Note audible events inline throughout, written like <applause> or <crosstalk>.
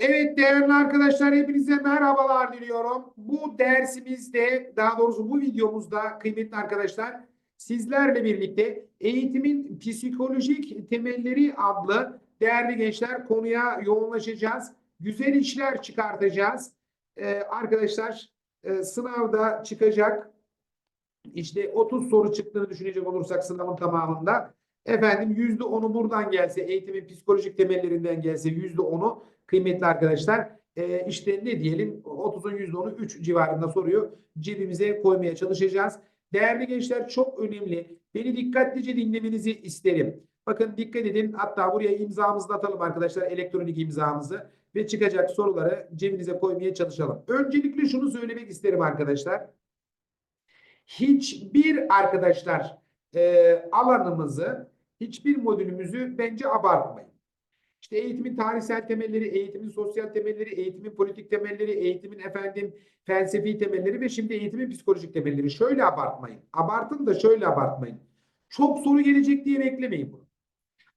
Evet değerli arkadaşlar hepinize merhabalar diliyorum. Bu dersimizde daha doğrusu bu videomuzda kıymetli arkadaşlar sizlerle birlikte eğitimin psikolojik temelleri adlı değerli gençler konuya yoğunlaşacağız. Güzel işler çıkartacağız. Ee, arkadaşlar e, sınavda çıkacak işte 30 soru çıktığını düşünecek olursak sınavın tamamında efendim yüzde onu buradan gelse eğitimin psikolojik temellerinden gelse yüzde onu kıymetli arkadaşlar e, işte ne diyelim 30'un yüzde onu 3 civarında soruyor cebimize koymaya çalışacağız. Değerli gençler çok önemli. Beni dikkatlice dinlemenizi isterim. Bakın dikkat edin. Hatta buraya imzamızı da atalım arkadaşlar. Elektronik imzamızı. Ve çıkacak soruları cebinize koymaya çalışalım. Öncelikle şunu söylemek isterim arkadaşlar. Hiçbir arkadaşlar e, alanımızı, hiçbir modülümüzü bence abartmayın. İşte eğitimin tarihsel temelleri, eğitimin sosyal temelleri, eğitimin politik temelleri, eğitimin efendim felsefi temelleri ve şimdi eğitimin psikolojik temelleri. Şöyle abartmayın. Abartın da şöyle abartmayın. Çok soru gelecek diye beklemeyin bunu.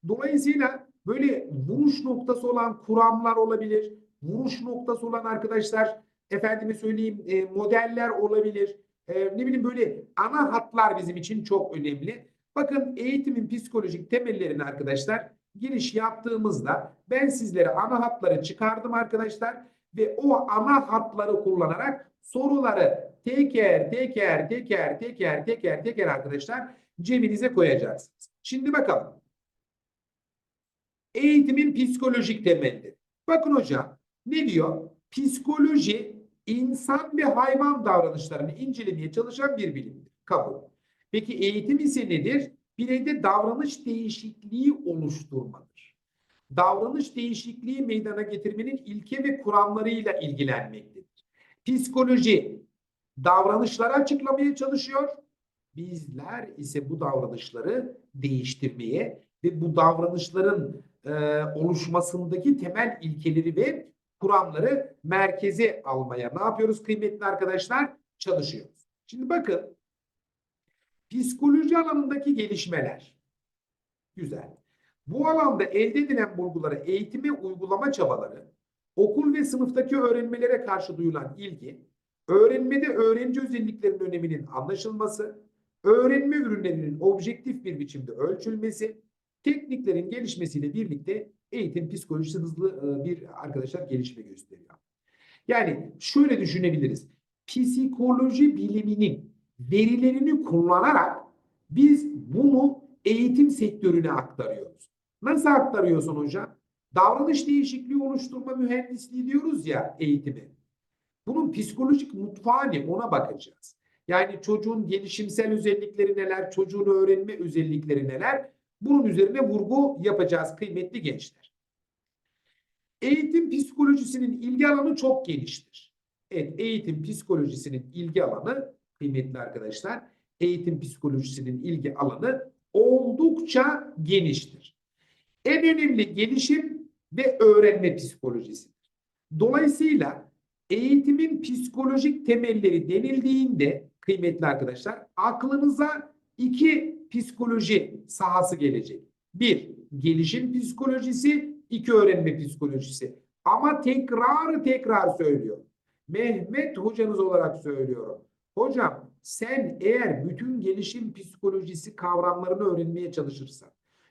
Dolayısıyla böyle vuruş noktası olan kuramlar olabilir. Vuruş noktası olan arkadaşlar efendime söyleyeyim e, modeller olabilir. E, ne bileyim böyle ana hatlar bizim için çok önemli. Bakın eğitimin psikolojik temellerini arkadaşlar giriş yaptığımızda ben sizlere ana hatları çıkardım arkadaşlar ve o ana hatları kullanarak soruları teker teker teker teker teker teker arkadaşlar cebinize koyacaksınız. Şimdi bakalım. Eğitimin psikolojik temelleri. Bakın hocam ne diyor? Psikoloji insan ve hayvan davranışlarını incelemeye çalışan bir bilimdir. Kabul. Peki eğitim ise nedir? Bireyde davranış değişikliği oluşturmadır. Davranış değişikliği meydana getirmenin ilke ve kuramlarıyla ilgilenmektedir. Psikoloji davranışları açıklamaya çalışıyor. Bizler ise bu davranışları değiştirmeye ve bu davranışların e, oluşmasındaki temel ilkeleri ve kuramları merkeze almaya ne yapıyoruz kıymetli arkadaşlar? Çalışıyoruz. Şimdi bakın psikoloji alanındaki gelişmeler. Güzel. Bu alanda elde edilen bulguları eğitime uygulama çabaları, okul ve sınıftaki öğrenmelere karşı duyulan ilgi, öğrenmede öğrenci özelliklerinin öneminin anlaşılması, öğrenme ürünlerinin objektif bir biçimde ölçülmesi, tekniklerin gelişmesiyle birlikte eğitim psikolojisi hızlı e, bir arkadaşlar gelişme gösteriyor. Yani şöyle düşünebiliriz. Psikoloji biliminin verilerini kullanarak biz bunu eğitim sektörüne aktarıyoruz. Nasıl aktarıyorsun hocam? Davranış değişikliği oluşturma mühendisliği diyoruz ya eğitimi. Bunun psikolojik mutfağı ne ona bakacağız. Yani çocuğun gelişimsel özellikleri neler, çocuğun öğrenme özellikleri neler? Bunun üzerine vurgu yapacağız kıymetli gençler. Eğitim psikolojisinin ilgi alanı çok geniştir. Evet, eğitim psikolojisinin ilgi alanı kıymetli arkadaşlar, eğitim psikolojisinin ilgi alanı oldukça geniştir. En önemli gelişim ve öğrenme psikolojisidir. Dolayısıyla eğitimin psikolojik temelleri denildiğinde kıymetli arkadaşlar aklınıza iki psikoloji sahası gelecek. Bir, gelişim psikolojisi, iki öğrenme psikolojisi. Ama tekrar tekrar söylüyorum. Mehmet hocanız olarak söylüyorum. Hocam sen eğer bütün gelişim psikolojisi kavramlarını öğrenmeye çalışırsan,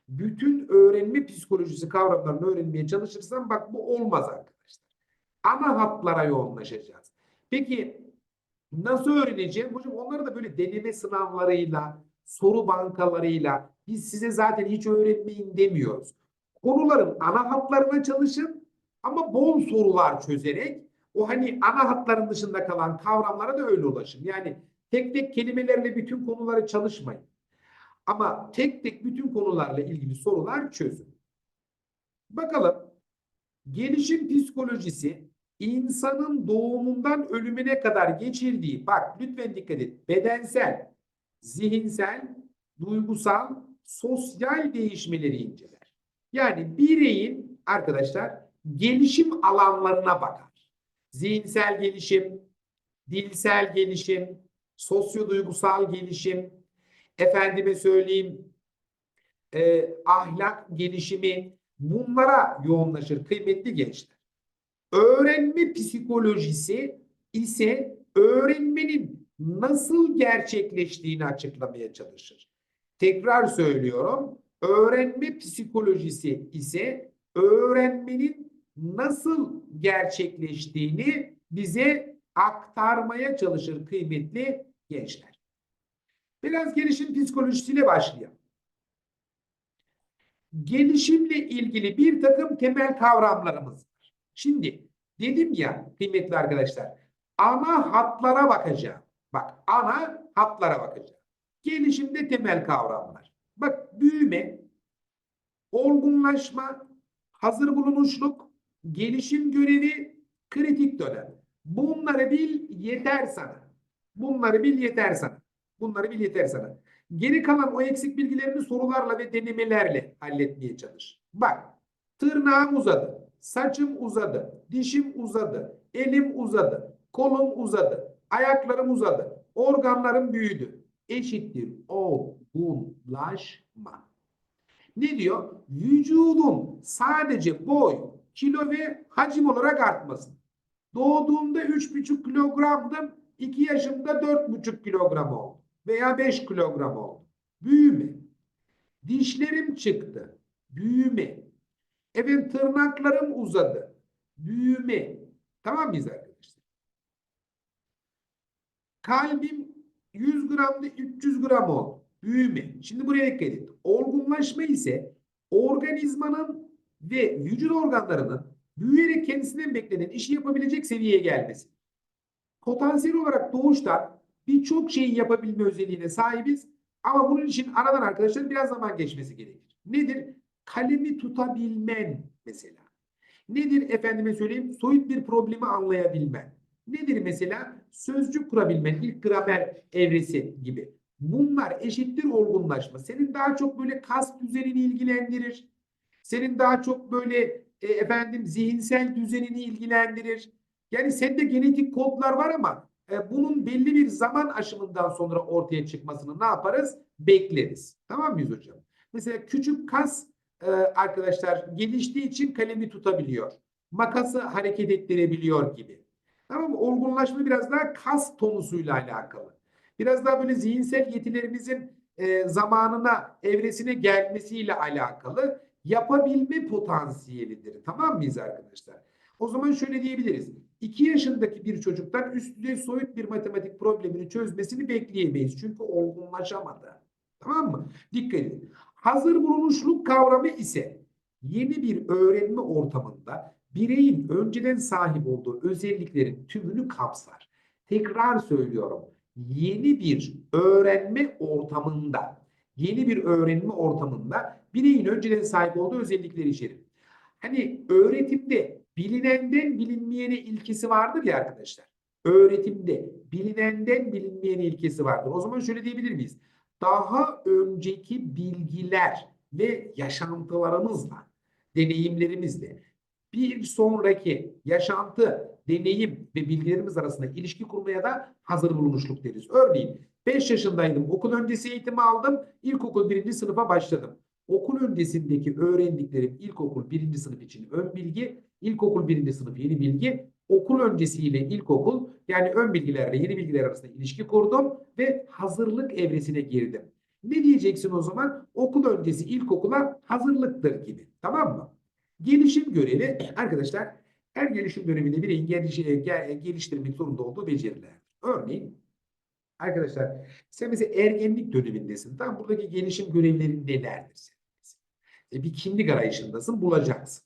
bütün öğrenme psikolojisi kavramlarını öğrenmeye çalışırsan bak bu olmaz arkadaşlar. Ana hatlara yoğunlaşacağız. Peki nasıl öğreneceğim? Hocam onları da böyle deneme sınavlarıyla, soru bankalarıyla biz size zaten hiç öğretmeyin demiyoruz. Konuların ana hatlarına çalışın ama bol sorular çözerek o hani ana hatların dışında kalan kavramlara da öyle ulaşın. Yani tek tek kelimelerle bütün konuları çalışmayın. Ama tek tek bütün konularla ilgili sorular çözün. Bakalım gelişim psikolojisi insanın doğumundan ölümüne kadar geçirdiği bak lütfen dikkat et bedensel, zihinsel, duygusal, sosyal değişmeleri inceler. Yani bireyin arkadaşlar gelişim alanlarına bakar zihinsel gelişim, dilsel gelişim, sosyoduygusal gelişim, efendime söyleyeyim e, ahlak gelişimi bunlara yoğunlaşır kıymetli gençler. Öğrenme psikolojisi ise öğrenmenin nasıl gerçekleştiğini açıklamaya çalışır. Tekrar söylüyorum. Öğrenme psikolojisi ise öğrenmenin nasıl gerçekleştiğini bize aktarmaya çalışır kıymetli gençler. Biraz gelişim psikolojisiyle başlayalım. Gelişimle ilgili bir takım temel kavramlarımız var. Şimdi dedim ya kıymetli arkadaşlar ana hatlara bakacağım. Bak ana hatlara bakacağım. Gelişimde temel kavramlar. Bak büyüme, olgunlaşma, hazır bulunuşluk, gelişim görevi, kritik dönem. Bunları bil yeter sana. Bunları bil yeter sana. Bunları bil yeter sana. Geri kalan o eksik bilgilerini sorularla ve denemelerle halletmeye çalış. Bak, tırnağım uzadı, saçım uzadı, dişim uzadı, elim uzadı, kolum uzadı, ayaklarım uzadı, organlarım büyüdü. Eşittir olgunlaşma. Ne diyor? Vücudun sadece boy, kilo ve hacim olarak artmasın. Doğduğumda 3,5 kilogramdım, 2 yaşımda 4,5 kilogram oldu veya 5 kilogram oldu. Büyüme. Dişlerim çıktı. Büyüme. Efendim tırnaklarım uzadı. Büyüme. Tamam mıyız arkadaşlar? Kalbim 100 gramda 300 gram oldu. Büyüme. Şimdi buraya dikkat et. Olgunlaşma ise organizmanın ve vücut organlarının büyüyerek kendisinden beklenen işi yapabilecek seviyeye gelmesi. Potansiyel olarak doğuştan birçok şeyi yapabilme özelliğine sahibiz. Ama bunun için aradan arkadaşlar biraz zaman geçmesi gerekir. Nedir? Kalemi tutabilmen mesela. Nedir efendime söyleyeyim? Soyut bir problemi anlayabilmen. Nedir mesela? Sözcük kurabilmen, ilk gramer evresi gibi. Bunlar eşittir olgunlaşma. Senin daha çok böyle kas düzenini ilgilendirir. Senin daha çok böyle e, efendim zihinsel düzenini ilgilendirir. Yani sende genetik kodlar var ama e, bunun belli bir zaman aşımından sonra ortaya çıkmasını ne yaparız? Bekleriz. Tamam mıyız hocam? Mesela küçük kas e, arkadaşlar geliştiği için kalemi tutabiliyor. Makası hareket ettirebiliyor gibi. Tamam mı? Olgunlaşma biraz daha kas tonusuyla alakalı. Biraz daha böyle zihinsel yetilerimizin e, zamanına, evresine gelmesiyle alakalı yapabilme potansiyelidir. Tamam mıyız arkadaşlar? O zaman şöyle diyebiliriz. 2 yaşındaki bir çocuktan üst düzey soyut bir matematik problemini çözmesini bekleyemeyiz. Çünkü olgunlaşamadı. Tamam mı? Dikkat edin. Hazır bulunuşluk kavramı ise yeni bir öğrenme ortamında bireyin önceden sahip olduğu özelliklerin tümünü kapsar. Tekrar söylüyorum. Yeni bir öğrenme ortamında, yeni bir öğrenme ortamında bireyin önceden sahip olduğu özellikleri içerir. Hani öğretimde bilinenden bilinmeyene ilkesi vardır ya arkadaşlar. Öğretimde bilinenden bilinmeyene ilkesi vardır. O zaman şöyle diyebilir miyiz? Daha önceki bilgiler ve yaşantılarımızla, deneyimlerimizle bir sonraki yaşantı, deneyim ve bilgilerimiz arasında ilişki kurmaya da hazır bulunuşluk deriz. Örneğin 5 yaşındaydım, okul öncesi eğitimi aldım, ilkokul birinci sınıfa başladım. Okul öncesindeki öğrendiklerim ilkokul birinci sınıf için ön bilgi, ilkokul birinci sınıf yeni bilgi, okul öncesiyle ilkokul yani ön bilgilerle yeni bilgiler arasında ilişki kurdum ve hazırlık evresine girdim. Ne diyeceksin o zaman? Okul öncesi ilkokula hazırlıktır gibi. Tamam mı? Gelişim görevi arkadaşlar her gelişim döneminde bireyin geliştirmek zorunda olduğu beceriler. Örneğin arkadaşlar sen mesela ergenlik dönemindesin. Tam buradaki gelişim görevlerin nelerdir? E, bir kimlik arayışındasın bulacaksın.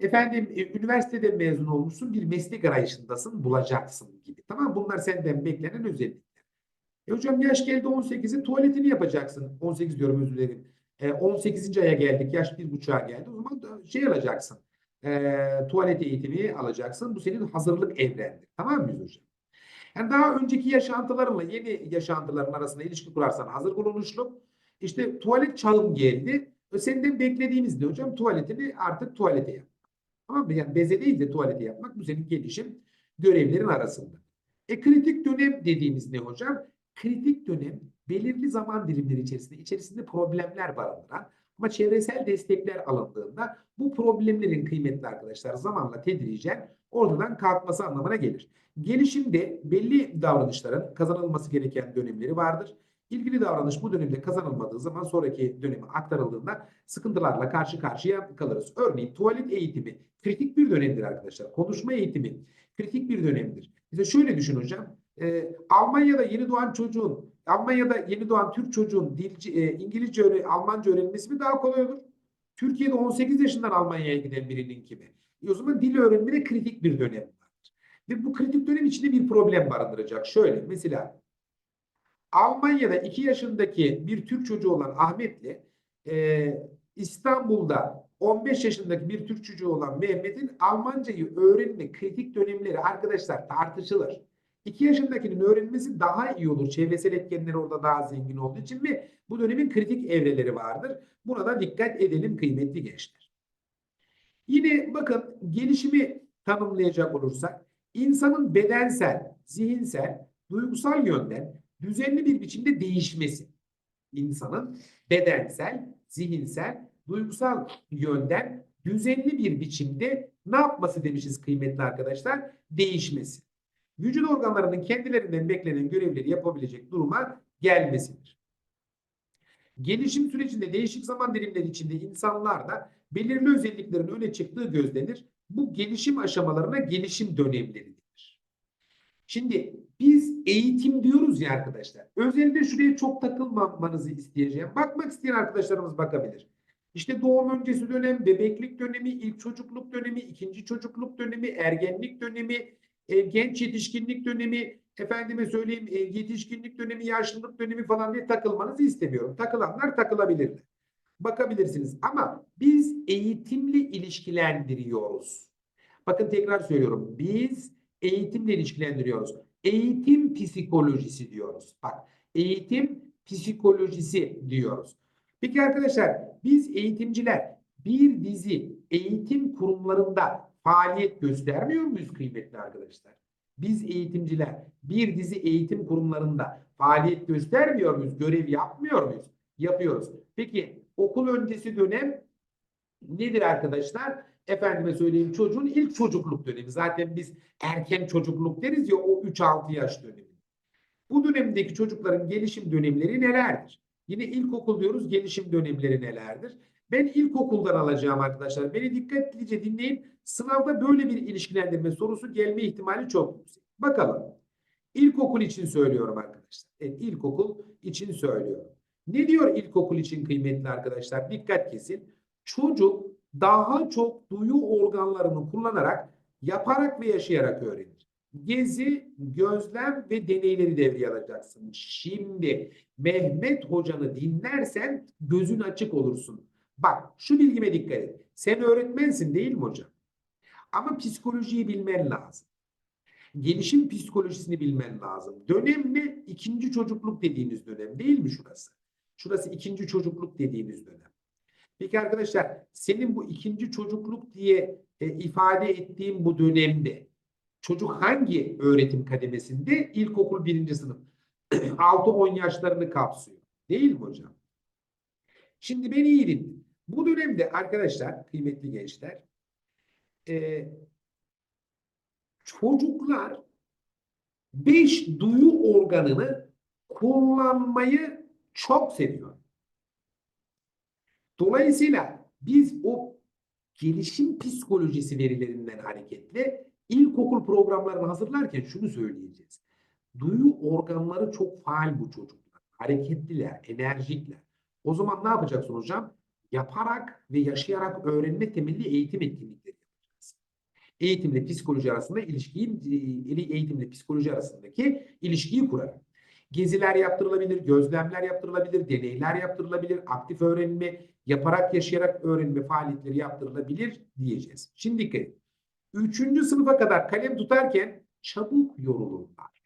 Efendim e, üniversitede mezun olmuşsun bir meslek arayışındasın bulacaksın gibi. Tamam bunlar senden beklenen özellikler. E hocam yaş geldi 18'i tuvaletini yapacaksın. 18 diyorum özür dilerim. E, 18. aya geldik yaş bir buçuğa geldi. O zaman şey alacaksın. E, tuvalet eğitimi alacaksın. Bu senin hazırlık evrendir. Tamam mıyız hocam? Yani daha önceki yaşantılarınla yeni yaşantıların arasında ilişki kurarsan hazır bulunuşluk. İşte tuvalet çağım geldi. E, senden beklediğimiz ne hocam? Tuvaletini artık tuvalete yap. Tamam mı? Yani beze değil de tuvalete yapmak bu senin gelişim görevlerin arasında. E kritik dönem dediğimiz ne hocam? Kritik dönem belirli zaman dilimleri içerisinde içerisinde problemler barındıran, Ama çevresel destekler alındığında bu problemlerin kıymetli arkadaşlar zamanla tedricen ortadan kalkması anlamına gelir. Gelişimde belli davranışların kazanılması gereken dönemleri vardır. İlgili davranış bu dönemde kazanılmadığı zaman sonraki döneme aktarıldığında sıkıntılarla karşı karşıya kalırız. Örneğin tuvalet eğitimi kritik bir dönemdir arkadaşlar. Konuşma eğitimi kritik bir dönemdir. Bize şöyle düşün hocam. Ee, Almanya'da yeni doğan çocuğun, Almanya'da yeni doğan Türk çocuğun dilci, e, İngilizce, öğre, Almanca öğrenmesi mi daha kolay olur? Türkiye'de 18 yaşından Almanya'ya giden birinin gibi. E o zaman dil öğrenimi de kritik bir dönem vardır. Ve bu kritik dönem içinde bir problem barındıracak. Şöyle mesela Almanya'da 2 yaşındaki bir Türk çocuğu olan Ahmet'le e, İstanbul'da 15 yaşındaki bir Türk çocuğu olan Mehmet'in Almancayı öğrenme kritik dönemleri arkadaşlar tartışılır. 2 yaşındakinin öğrenmesi daha iyi olur. Çevresel etkenler orada daha zengin olduğu için ve bu dönemin kritik evreleri vardır. Buna da dikkat edelim kıymetli gençler. Yine bakın gelişimi tanımlayacak olursak insanın bedensel, zihinsel, duygusal yönden düzenli bir biçimde değişmesi. İnsanın bedensel, zihinsel, duygusal yönden düzenli bir biçimde ne yapması demişiz kıymetli arkadaşlar? Değişmesi. Vücut organlarının kendilerinden beklenen görevleri yapabilecek duruma gelmesidir. Gelişim sürecinde değişik zaman dilimleri içinde insanlarda belirli özelliklerin öne çıktığı gözlenir. Bu gelişim aşamalarına gelişim dönemleridir. Şimdi biz eğitim diyoruz ya arkadaşlar. Özellikle şuraya çok takılmamanızı isteyeceğim. Bakmak isteyen arkadaşlarımız bakabilir. İşte doğum öncesi dönem, bebeklik dönemi, ilk çocukluk dönemi, ikinci çocukluk dönemi, ergenlik dönemi, e, genç yetişkinlik dönemi, efendime söyleyeyim e, yetişkinlik dönemi, yaşlılık dönemi falan diye takılmanızı istemiyorum. Takılanlar takılabilirler. Bakabilirsiniz ama biz eğitimle ilişkilendiriyoruz. Bakın tekrar söylüyorum. Biz eğitimle ilişkilendiriyoruz. Eğitim psikolojisi diyoruz. Bak eğitim psikolojisi diyoruz. Peki arkadaşlar biz eğitimciler bir dizi eğitim kurumlarında faaliyet göstermiyor muyuz kıymetli arkadaşlar? Biz eğitimciler bir dizi eğitim kurumlarında faaliyet göstermiyor muyuz? Görev yapmıyor muyuz? Yapıyoruz. Peki okul öncesi dönem nedir arkadaşlar? Efendime söyleyeyim çocuğun ilk çocukluk dönemi. Zaten biz erken çocukluk deriz ya o 3-6 yaş dönemi. Bu dönemdeki çocukların gelişim dönemleri nelerdir? Yine ilkokul diyoruz gelişim dönemleri nelerdir? Ben ilkokuldan alacağım arkadaşlar. Beni dikkatlice dinleyin. Sınavda böyle bir ilişkilendirme sorusu gelme ihtimali çok yüksek. Bakalım. İlkokul için söylüyorum arkadaşlar. Evet, ilkokul için söylüyorum. Ne diyor ilkokul için kıymetli arkadaşlar? Dikkat kesin. Çocuk daha çok duyu organlarını kullanarak, yaparak ve yaşayarak öğrenir. Gezi, gözlem ve deneyleri devreye alacaksın. Şimdi Mehmet hocanı dinlersen gözün açık olursun. Bak şu bilgime dikkat et. Sen öğretmensin değil mi hocam? Ama psikolojiyi bilmen lazım. Gelişim psikolojisini bilmen lazım. Dönem ne? İkinci çocukluk dediğimiz dönem değil mi şurası? Şurası ikinci çocukluk dediğimiz dönem. Peki arkadaşlar senin bu ikinci çocukluk diye e, ifade ettiğim bu dönemde çocuk hangi öğretim kademesinde? İlkokul birinci sınıf. <clears throat> 6-10 yaşlarını kapsıyor. Değil mi hocam? Şimdi beni iyi dinleyin. Bu dönemde arkadaşlar, kıymetli gençler, e, çocuklar beş duyu organını kullanmayı çok seviyor. Dolayısıyla biz o gelişim psikolojisi verilerinden hareketle ilkokul programlarını hazırlarken şunu söyleyeceğiz. Duyu organları çok faal bu çocuklar. Hareketliler, enerjikler. O zaman ne yapacaksın hocam? Yaparak ve yaşayarak öğrenme temelli eğitim etkinlikleri yapacağız. Eğitimle psikoloji arasında ilişkiyi, eğitimle psikoloji arasındaki ilişkiyi kurarak. Geziler yaptırılabilir, gözlemler yaptırılabilir, deneyler yaptırılabilir, aktif öğrenme, yaparak yaşayarak öğrenme faaliyetleri yaptırılabilir diyeceğiz. Şimdi dikkat edin. Üçüncü sınıfa kadar kalem tutarken çabuk yorulurlar.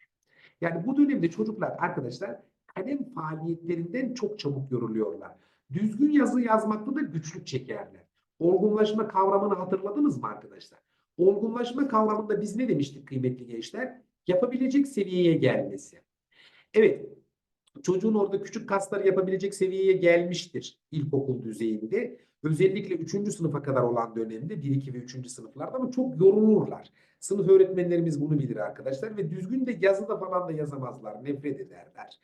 Yani bu dönemde çocuklar arkadaşlar kalem faaliyetlerinden çok çabuk yoruluyorlar. Düzgün yazı yazmakta da güçlük çekerler. Olgunlaşma kavramını hatırladınız mı arkadaşlar? Olgunlaşma kavramında biz ne demiştik kıymetli gençler? Yapabilecek seviyeye gelmesi. Evet, çocuğun orada küçük kaslar yapabilecek seviyeye gelmiştir ilkokul düzeyinde. Özellikle 3. sınıfa kadar olan dönemde 1, 2 ve 3. sınıflarda ama çok yorulurlar. Sınıf öğretmenlerimiz bunu bilir arkadaşlar ve düzgün de yazıda falan da yazamazlar, nefret ederler.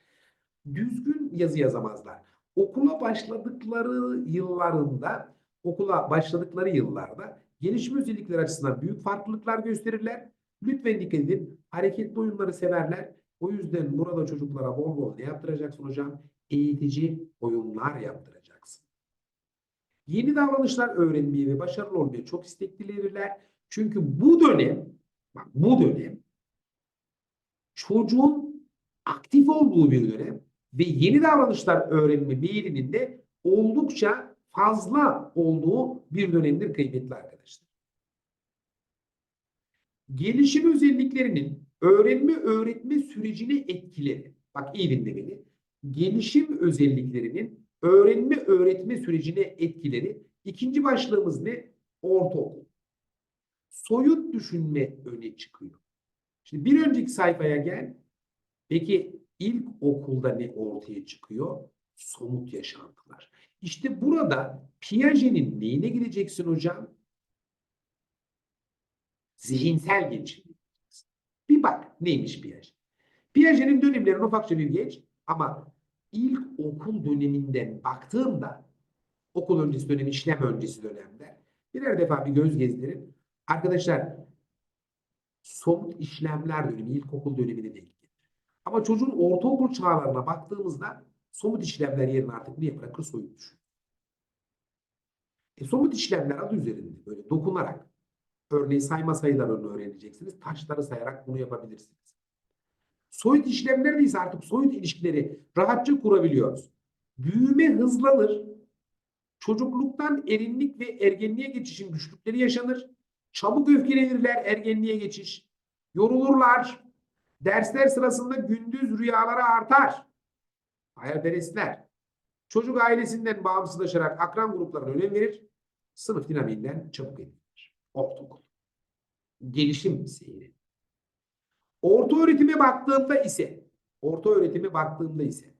Düzgün yazı yazamazlar. Okula başladıkları yıllarında, okula başladıkları yıllarda gelişme özellikleri açısından büyük farklılıklar gösterirler. Lütfen dikkat edin. Hareketli oyunları severler. O yüzden burada çocuklara bol bol ne yaptıracaksın hocam? Eğitici oyunlar yaptıracaksın. Yeni davranışlar öğrenmeye ve başarılı olmaya çok isteklidirler. Çünkü bu dönem, bak bu dönem çocuğun aktif olduğu bir dönem ve yeni davranışlar öğrenme meyilinin de oldukça fazla olduğu bir dönemdir kıymetli arkadaşlar. Gelişim özelliklerinin öğrenme öğretme sürecine etkileri. Bak iyi dinle beni. Gelişim özelliklerinin öğrenme öğretme sürecine etkileri. İkinci başlığımız ne? Ortaokul. Soyut düşünme öne çıkıyor. Şimdi bir önceki sayfaya gel. Peki ilk okulda ne ortaya çıkıyor? Somut yaşantılar. İşte burada Piaget'in neyine gireceksin hocam? Zihinsel gelişim. Bir bak neymiş Piaget. Piaget'in dönemlerini ufakça bir geç ama ilk okul döneminden baktığımda okul öncesi dönem, işlem öncesi dönemde birer defa bir göz gezdirin. Arkadaşlar somut işlemler dönemi ilkokul dönemine denk. Ama çocuğun ortaokul çağlarına baktığımızda somut işlemler yerine artık niye bırakır soyut düşün. E, somut işlemler adı üzerinde böyle dokunarak örneğin sayma sayılarını öğreneceksiniz. Taşları sayarak bunu yapabilirsiniz. Soyut işlemlerde ise artık soyut ilişkileri rahatça kurabiliyoruz. Büyüme hızlanır. Çocukluktan erinlik ve ergenliğe geçişin güçlükleri yaşanır. Çabuk öfkelenirler ergenliğe geçiş. Yorulurlar. Dersler sırasında gündüz rüyaları artar. Hayalperestler. Çocuk ailesinden bağımsızlaşarak akran gruplarına önem verir. Sınıf dinamiğinden çabuk edilir. Ortaokul. Gelişim seyri. Orta öğretime baktığımda ise orta öğretime baktığımda ise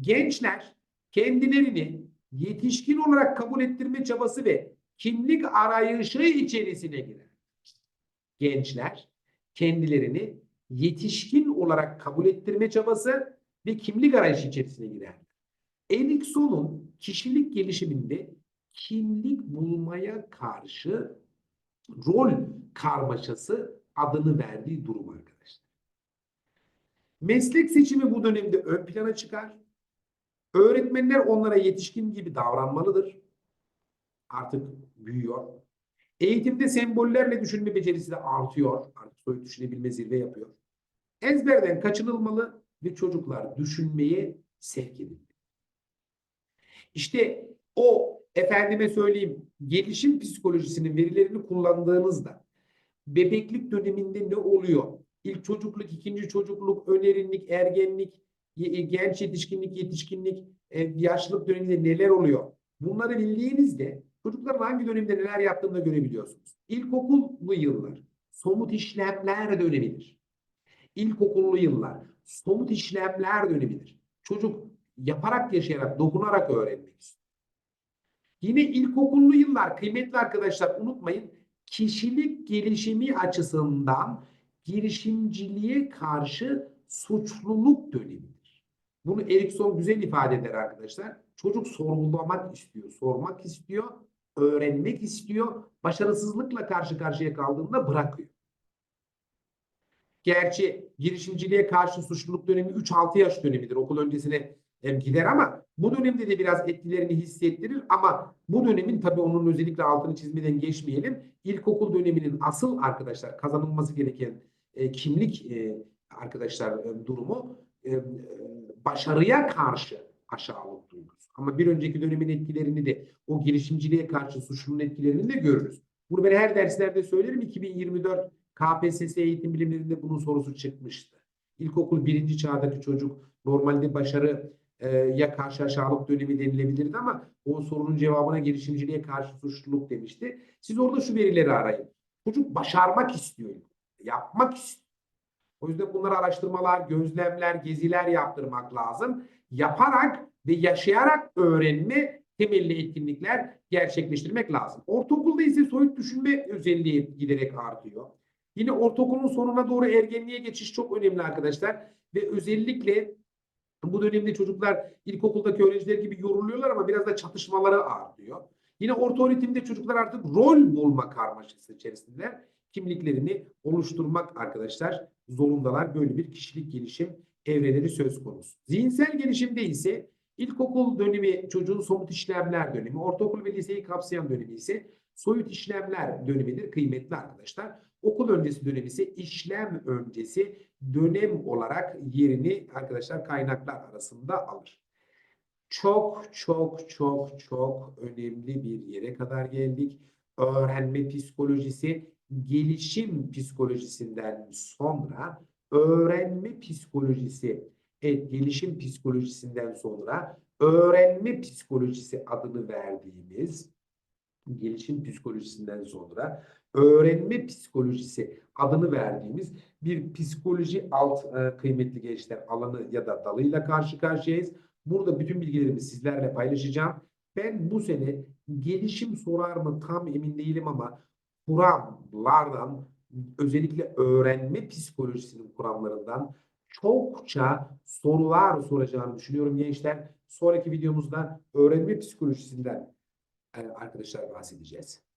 gençler kendilerini yetişkin olarak kabul ettirme çabası ve kimlik arayışı içerisine girer. Gençler kendilerini yetişkin olarak kabul ettirme çabası ve kimlik arayışı içerisine girer. Erikson'un kişilik gelişiminde kimlik bulmaya karşı rol karmaşası adını verdiği durum arkadaşlar. Meslek seçimi bu dönemde ön plana çıkar. Öğretmenler onlara yetişkin gibi davranmalıdır. Artık büyüyor. Eğitimde sembollerle düşünme becerisi de artıyor. Artık soyut düşünebilme zirve yapıyor. Ezberden kaçınılmalı ve çocuklar düşünmeye sevk edilmeli. İşte o efendime söyleyeyim gelişim psikolojisinin verilerini kullandığınızda bebeklik döneminde ne oluyor? İlk çocukluk, ikinci çocukluk, önerinlik, ergenlik, ye- genç yetişkinlik, yetişkinlik, e, yaşlılık döneminde neler oluyor? Bunları bildiğinizde çocukların hangi dönemde neler yaptığını da görebiliyorsunuz. İlkokullu yıllar somut işlemler dönemidir. İlkokullu yıllar somut işlemler dönemidir. Çocuk yaparak yaşayarak, dokunarak öğrenmek istiyor. Yine ilkokullu yıllar kıymetli arkadaşlar unutmayın kişilik gelişimi açısından girişimciliğe karşı suçluluk dönemidir. Bunu Erikson güzel ifade eder arkadaşlar. Çocuk sorgulamak istiyor, sormak istiyor, öğrenmek istiyor. Başarısızlıkla karşı karşıya kaldığında bırakıyor. Gerçi girişimciliğe karşı suçluluk dönemi 3-6 yaş dönemidir. Okul öncesine gider ama bu dönemde de biraz etkilerini hissettirir ama bu dönemin tabii onun özellikle altını çizmeden geçmeyelim. İlkokul döneminin asıl arkadaşlar kazanılması gereken e, kimlik e, arkadaşlar e, durumu e, e, başarıya karşı aşağılık duygusu. Ama bir önceki dönemin etkilerini de o girişimciliğe karşı suçlunun etkilerini de görürüz. Bunu ben her derslerde söylerim. 2024 KPSS eğitim bilimlerinde bunun sorusu çıkmıştı. İlkokul birinci çağdaki çocuk normalde başarı e, ya karşı aşağılık dönemi denilebilirdi ama o sorunun cevabına girişimciliğe karşı suçluluk demişti. Siz orada şu verileri arayın. Çocuk başarmak istiyor. Yapmak istiyor. O yüzden bunları araştırmalar, gözlemler, geziler yaptırmak lazım. Yaparak ve yaşayarak öğrenme temelli etkinlikler gerçekleştirmek lazım. Ortaokulda ise soyut düşünme özelliği giderek artıyor. Yine ortaokulun sonuna doğru ergenliğe geçiş çok önemli arkadaşlar. Ve özellikle bu dönemde çocuklar ilkokuldaki öğrenciler gibi yoruluyorlar ama biraz da çatışmaları artıyor. Yine orta öğretimde çocuklar artık rol bulma karmaşası içerisindeler. Kimliklerini oluşturmak arkadaşlar zorundalar. Böyle bir kişilik gelişim evreleri söz konusu. Zihinsel gelişimde ise ilkokul dönemi çocuğun somut işlemler dönemi, ortaokul ve liseyi kapsayan dönemi ise soyut işlemler dönemidir kıymetli arkadaşlar. Okul öncesi dönemi ise işlem öncesi dönem olarak yerini arkadaşlar kaynaklar arasında alır. Çok çok çok çok önemli bir yere kadar geldik. Öğrenme psikolojisi, gelişim psikolojisinden sonra öğrenme psikolojisi, evet gelişim psikolojisinden sonra öğrenme psikolojisi adını verdiğimiz gelişim psikolojisinden sonra öğrenme psikolojisi adını verdiğimiz bir psikoloji alt e, kıymetli gençler alanı ya da dalıyla karşı karşıyayız. Burada bütün bilgilerimi sizlerle paylaşacağım. Ben bu sene gelişim sorar mı tam emin değilim ama kuramlardan özellikle öğrenme psikolojisinin kuramlarından çokça sorular soracağını düşünüyorum gençler. Sonraki videomuzda öğrenme psikolojisinden e, arkadaşlar bahsedeceğiz.